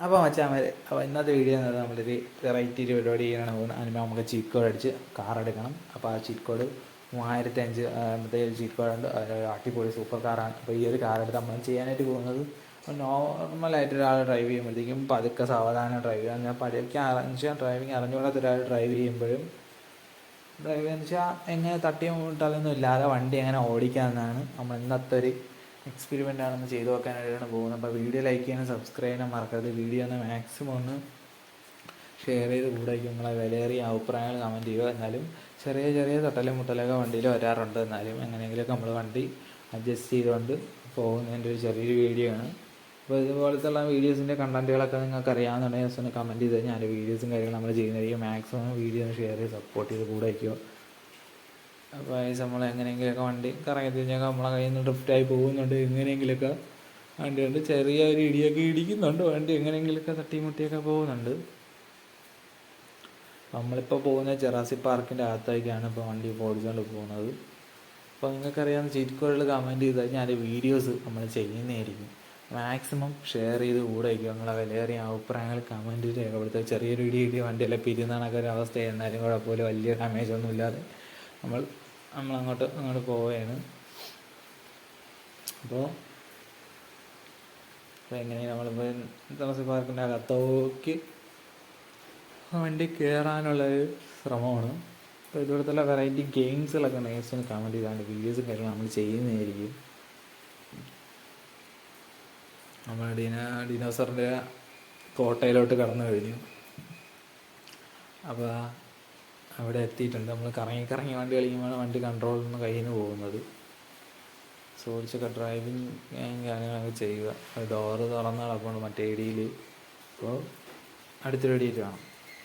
അപ്പോൾ മച്ചാമാര് അപ്പോൾ ഇന്നത്തെ വീഡിയോ എന്ന് പറഞ്ഞാൽ നമ്മളൊരു വെറൈറ്റി ഒരു പരിപാടി ചെയ്യാനാണ് പോകുന്നത് അതിന് നമുക്ക് ചീറ്റ് കോഡ് അടിച്ച് കാർ എടുക്കണം. അപ്പോൾ ആ ചീറ്റ് കോഡ് മൂവായിരത്തി അഞ്ച് മറ്റേ ചീറ്റ് കോഡുണ്ട് അടിപൊളി സൂപ്പർ കാറാണ് അപ്പോൾ ഈ ഒരു കാർ എടുത്ത് നമ്മൾ ചെയ്യാനായിട്ട് പോകുന്നത് നോർമലായിട്ട് ഒരാൾ ഡ്രൈവ് ചെയ്യുമ്പോഴത്തേക്കും പതുക്കെ സാവധാനം ഡ്രൈവ് ചെയ്യാൻ ഞാൻ പതുക്കെ അറിഞ്ഞ ഡ്രൈവിങ് അറിഞ്ഞുകൂടാത്ത ഒരാൾ ഡ്രൈവ് ചെയ്യുമ്പോഴും ഡ്രൈവ് എന്ന് വെച്ചാൽ എങ്ങനെ തട്ടിയും മുട്ടാലൊന്നും ഇല്ലാതെ വണ്ടി എങ്ങനെ ഓടിക്കാമെന്നാണ് നമ്മൾ ഇന്നത്തെ ഒരു എക്സ്പെരിമെന്റ് ആണെന്ന് ചെയ്തു നോക്കാനായിട്ടാണ് പോകുന്നത്. അപ്പോൾ വീഡിയോ ലൈക്ക് ചെയ്യാനും സബ്സ്ക്രൈബ് ചെയ്യാനും മറക്കരുത്. വീഡിയോ ഒന്ന് മാക്സിമം ഒന്ന് ഷെയർ ചെയ്ത് കൂടെ നിങ്ങളെ വിലയേറിയ അഭിപ്രായങ്ങൾ കമന്റ് ചെയ്യുക. എന്നാലും ചെറിയ ചെറിയ തട്ടലും മുട്ടലൊക്കെ വണ്ടിയിൽ വരാറുണ്ട്. എന്നാലും എങ്ങനെയെങ്കിലുമൊക്കെ നമ്മൾ വണ്ടി അഡ്ജസ്റ്റ് ചെയ്തുകൊണ്ട് പോകുന്നതിന്റെ ഒരു ചെറിയൊരു വീഡിയോ ആണ്. അപ്പോൾ ഇതുപോലത്തുള്ള വീഡിയോസിന്റെ കണ്ടന്റുകളൊക്കെ നിങ്ങൾക്ക് അറിയാവുന്നുണ്ടെങ്കിൽ ജസ്റ്റ് ഒന്ന് കമന്റ് ചെയ്ത് ഞാൻ വീഡിയോസും കാര്യങ്ങളും നമ്മൾ ചെയ്യുന്നതായിരിക്കും. മാക്സിമം വീഡിയോ ഷെയർ ചെയ്ത് സപ്പോർട്ട് ചെയ്ത് കൂടെ വയ്ക്കുക അപ്പോൾ ഈ നമ്മൾ എങ്ങനെയെങ്കിലുമൊക്കെ വണ്ടി കറങ്ങി തിരിഞ്ഞൊക്കെ നമ്മളെ കയ്യിൽ നിന്ന് ഡ്രിഫ്റ്റായി പോകുന്നുണ്ട്. എങ്ങനെയെങ്കിലുമൊക്കെ വണ്ടി കൊണ്ട് ചെറിയ ഒരു ഇടിയൊക്കെ ഇടിക്കുന്നുണ്ട്. വണ്ടി എങ്ങനെയെങ്കിലുമൊക്കെ തട്ടിമുട്ടിയൊക്കെ പോകുന്നുണ്ട്. നമ്മളിപ്പോൾ പോകുന്ന ജെറാസി പാർക്കിന്റെ അകത്തേക്കാണ് ഇപ്പോൾ വണ്ടി ഓടിച്ചുകൊണ്ട് പോകുന്നത്. അപ്പോൾ നിങ്ങൾക്കറിയാവുന്ന ചീറ്റ് കോഡിൽ കമന്റ് ചെയ്താൽ ഞാൻ വീഡിയോസ് നമ്മൾ ചെയ്യുന്നതായിരിക്കും. മാക്സിമം ഷെയർ ചെയ്ത് കൂടെ വയ്ക്കുക നിങ്ങളെ വിലയേറിയ അഭിപ്രായങ്ങൾ കമന്റ് രേഖപ്പെടുത്തുക. ചെറിയൊരു ഇടി ഇടി വണ്ടിയെല്ലാം പിരിയുന്നതൊക്കെ ഒരു അവസ്ഥ എന്നാലും കുഴപ്പമില്ല. വലിയ ഡാമേജ് ഒന്നും ഇല്ലാതെ നമ്മൾ നമ്മൾ അങ്ങോട്ട് അങ്ങോട്ട് പോവുകയാണ്. അപ്പോൾ അപ്പോൾ എങ്ങനെ നമ്മളിപ്പോൾ തോമസ് പാർക്കിന്റെ അകത്തോക്ക് വണ്ടി കയറാനുള്ളൊരു ശ്രമമാണ്. അപ്പോൾ ഇതുപോലത്തെ വെറൈറ്റി ഗെയിംസുകളൊക്കെ നേഴ്സിന് കമന്റ് ചെയ്താണ്ട് വീഡിയോസും കാര്യങ്ങളും നമ്മൾ ചെയ്യുന്നതായിരിക്കും. നമ്മൾ ഡിന ഡിനോസറിന്റെ കോട്ടയിലോട്ട് കടന്നു കഴിഞ്ഞു. അപ്പോൾ അവിടെ എത്തിയിട്ടുണ്ട്. നമ്മൾ കറങ്ങി കറങ്ങി വണ്ടി കളിക്കുമ്പോഴാണ് വണ്ടി കൺട്രോളിൽ നിന്ന് കയ്യിൽ നിന്ന് പോകുന്നത്. സോടിച്ചൊക്കെ ഡ്രൈവിംഗ് കാര്യങ്ങളൊക്കെ ചെയ്യുക. ഡോറ് തുറന്ന് കിടപ്പുണ്ട് മറ്റേ ഇടിയിൽ അപ്പോൾ അടുത്തൊരു ഇടിയിട്ട് കാണാം.